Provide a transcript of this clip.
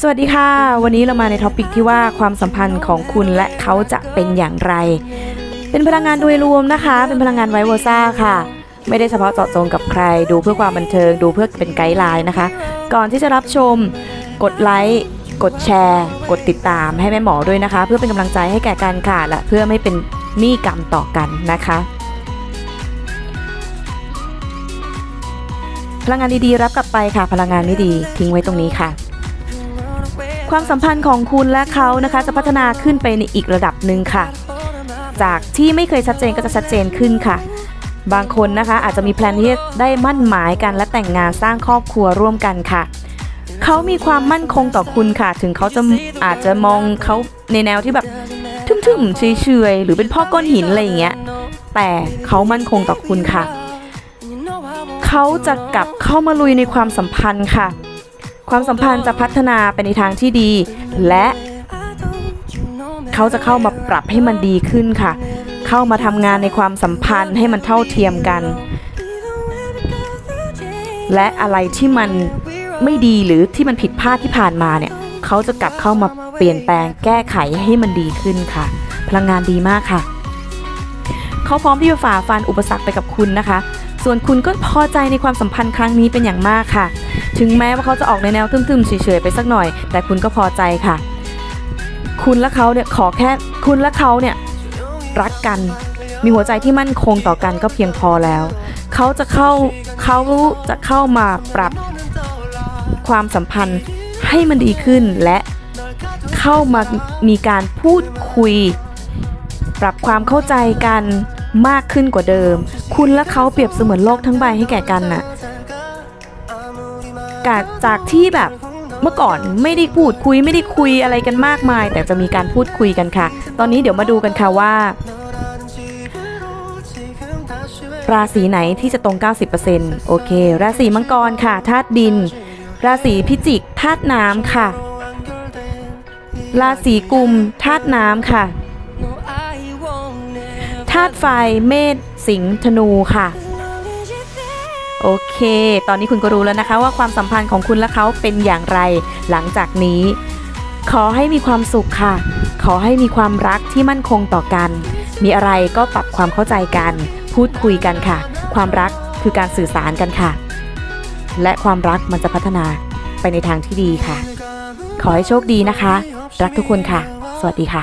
สวัสดีค่ะ วันนี้เรามาในท็อปิกที่ว่าความสัมพันธ์ของคุณและเขาจะเป็นอย่างไร เป็นพลังงานโดยรวมนะคะ เป็นพลังงานไวโวซ่าค่ะ ไม่ได้เฉพาะเจาะจงกับใคร ดูเพื่อความบันเทิง ดูเพื่อเป็นไกด์ไลน์นะคะ ก่อนที่จะรับชม กดไลค์ กดแชร์ กดติดตามให้แม่หมอด้วยนะคะ เพื่อเป็นกำลังใจให้แก่กันค่ะและเพื่อไม่เป็นหนี้กรรมต่อกันนะคะ พลังงานดีๆรับกลับไปค่ะ พลังงานไม่ดีทิ้งไว้ตรงนี้ค่ะ ความสัมพันธ์ของคุณและเขานะคะจะพัฒนาขึ้นไปในอีกระดับหนึ่งค่ะ จากที่ไม่เคยชัดเจนก็จะชัดเจนขึ้นค่ะ บางคนนะคะอาจจะมีแพลนที่จะได้มั่นหมายกันและแต่งงานสร้างครอบครัวร่วมกันค่ะ เขามีความมั่นคงต่อคุณค่ะ ถึงเขาจะอาจจะมองเขาในแนวที่แบบทึ่มๆเฉยๆหรือเป็นพ่อก้อนหินอะไรอย่างเงี้ย แต่เขามั่นคงต่อคุณค่ะ เขาจะกลับเข้ามาลุยในความสัมพันธ์ค่ะ ความสัมพันธ์จะพัฒนาไปในทางที่ดี และเขาจะเข้ามาปรับให้มันดีขึ้นค่ะ เข้ามาทำงานในความสัมพันธ์ให้มันเท่าเทียมกัน และอะไรที่มันไม่ดีหรือที่มันผิดพลาดที่ผ่านมาเนี่ยเขาจะกลับเข้ามาเปลี่ยนแปลงแก้ไขให้มันดีขึ้นค่ะ พลังงานดีมากค่ะ เขาพร้อมที่จะฝ่าฟันอุปสรรคไปกับคุณนะคะ ส่วนคุณก็พอใจในความสัมพันธ์ครั้งนี้เป็นอย่างมากค่ะ ถึงแม้ว่าเขาจะออกในแนวทึมๆเฉยๆไปสักหน่อย แต่คุณก็พอใจค่ะ คุณและเขาเนี่ยขอแค่คุณและเขาเนี่ยรักกัน มีหัวใจที่มั่นคงต่อกันก็เพียงพอแล้ว เขาจะเข้าเขาจะเข้ามาปรับความสัมพันธ์ให้มันดีขึ้นและเข้ามามีการพูดคุย ปรับความเข้าใจกันมากขึ้นกว่าเดิม คุณและเขาเปรียบเสมือนโลกทั้งใบให้แก่กันน่ะ จากจากที่แบบเมื่อก่อนไม่ได้พูดคุยไม่ได้คุยอะไรกันมากมาย แต่จะมีการพูดคุยกันค่ะ ตอนนี้เดี๋ยวมาดูกันค่ะว่า ราศีไหนที่จะตรง 90%โอเค ราศีมังกรค่ะธาตุดิน ราศีพิจิกธาตุน้ำค่ะ ราศีกุมธาตุน้ำค่ะธาตุไฟเมษสิงห์ธนูค่ะ โอเค ตอนนี้คุณก็รู้แล้วนะคะว่าความสัมพันธ์ของคุณและเขาเป็นอย่างไร หลังจากนี้ ขอให้มีความสุขค่ะ ขอให้มีความรักที่มั่นคงต่อกัน มีอะไรก็ปรับความเข้าใจกัน พูดคุยกันค่ะ ความรักคือการสื่อสารกันค่ะ และความรักมันจะพัฒนาไปในทางที่ดีค่ะ ขอให้โชคดีนะคะ รักทุกคนค่ะ สวัสดีค่ะ